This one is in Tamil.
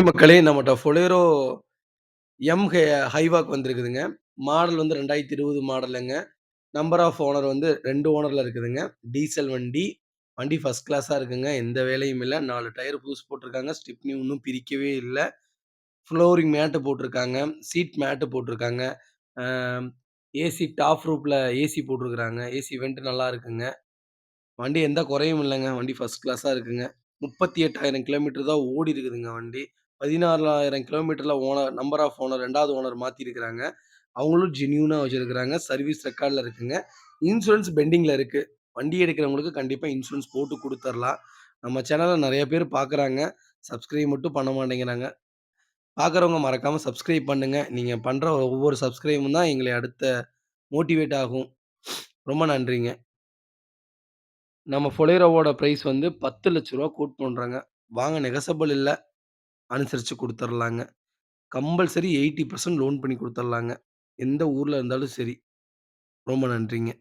ஹாய் மக்களே! நம்மட்ட ஃபொலேரோ எம் ஹே ஹைவாக் வந்திருக்குதுங்க. மாடல் வந்து 2020 மாடலுங்க. நம்பர் ஆஃப் ஓனர் வந்து ரெண்டு ஓனரில் இருக்குதுங்க. டீசல் வண்டி. வண்டி ஃபர்ஸ்ட் கிளாஸாக இருக்குங்க. எந்த வேலையும் இல்லை நாலு டயர் புதுசு போட்டிருக்காங்க. ஸ்டிப்னி ஒன்றும் பிரிக்கவே இல்லை ஃப்ளோரிங் மேட்டு போட்டிருக்காங்க. சீட் மேட்டு போட்டிருக்காங்க. ஏசி டாப் ரூப்பில் ஏசி போட்டிருக்கிறாங்க ஏசி வெண்ட்டு நல்லா இருக்குங்க. வண்டி எந்த குறையும் இல்லைங்க வண்டி ஃபர்ஸ்ட் கிளாஸாக இருக்குங்க. 38,000 கிலோமீட்டர் தான் ஓடி இருக்குதுங்க வண்டி. பதினாறாயிரம் கிலோமீட்டரில் ஓனர் நம்பர் ஆஃப் ஓனர் ரெண்டாவது ஓனர் மாற்றிருக்கிறாங்க அவங்களும் ஜென்யூனாக வச்சுருக்கிறாங்க சர்வீஸ் ரெக்கார்டில் இருக்குங்க. இன்சூரன்ஸ் பெண்டிங்கில் இருக்குது வண்டி எடுக்கிறவங்களுக்கு கண்டிப்பாக இன்சூரன்ஸ் போட்டு கொடுத்துர்லாம் நம்ம சேனலில் நிறைய பேர் பார்க்குறாங்க. சப்ஸ்கிரைப் மட்டும் பண்ண மாட்டேங்கிறாங்க. பார்க்குறவங்க மறக்காமல் சப்ஸ்கிரைப் பண்ணுங்கள் நீங்கள் பண்ணுற ஒவ்வொரு சப்ஸ்கிரைபும் தான் எங்களை அடுத்த மோட்டிவேட் ஆகும். ரொம்ப நன்றிங்க. நம்ம ஃபொலேரோவோட ப்ரைஸ் வந்து பத்து லட்ச ரூபா கோட் பண்ணுறாங்க வாங்க நெகசபிள் இல்லை அனுசரிச்சு குடுத்துரலாங்க. கம்பல்சரி 80% லோன் பண்ணி குடுத்துரலாங்க. எந்த ஊர்ல இருந்தாலும் சரி. ரொம்ப நன்றிங்க.